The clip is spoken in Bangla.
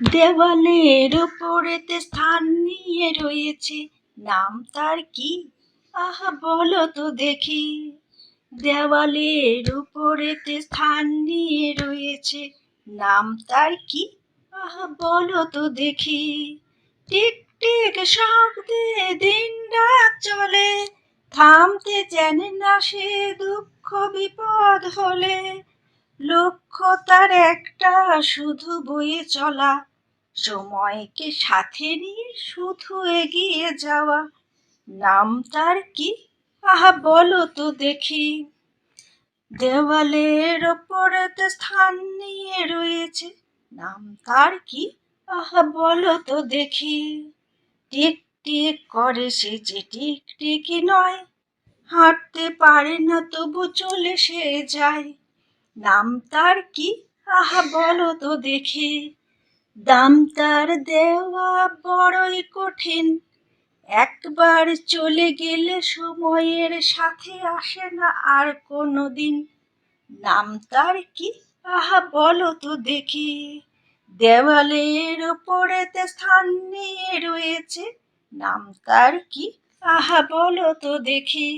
দেওয়ালের ওপরেতে স্থান নিয়ে রয়েছে। নাম তার কি? আহা, বলো তো দেখি। দেওয়ালের উপরেতে স্থান নিয়ে রয়েছে। নাম তার কি? আহা, বলো তো দেখি। টিক টিক শব্দে দিন রাত চলে। থামতে জানে না সে দুঃখ বিপদ হলে। লক্ষ্য তার একটা শুধু বয়ে চলা। সময়কে সাথে নিয়ে শুধু এগিয়ে যাওয়া। নাম তার কি? আহা, বলো তো দেখি। দেওয়ালের ওপরেতে স্থান নিয়ে রয়েছে। নাম তার কি? আহা, বলো তো দেখি। টিক টিক করে সে যে টিক টিকি নয়। হাঁটতে পারে না তবু চলে সে যায়। নাম তার কি? আহা, বলো তো দেখি। দাম তার দেওয়া বড়ই কঠিন। একবার চলে গেলে সময়ের সাথে আসে না আর কোনো দিন নাম তার কি? আহা, বলো তো দেখি। দেওয়ালের ওপরেতে স্থান নিয়ে রয়েছে। নাম তার কি? আহা, বলো তো দেখি।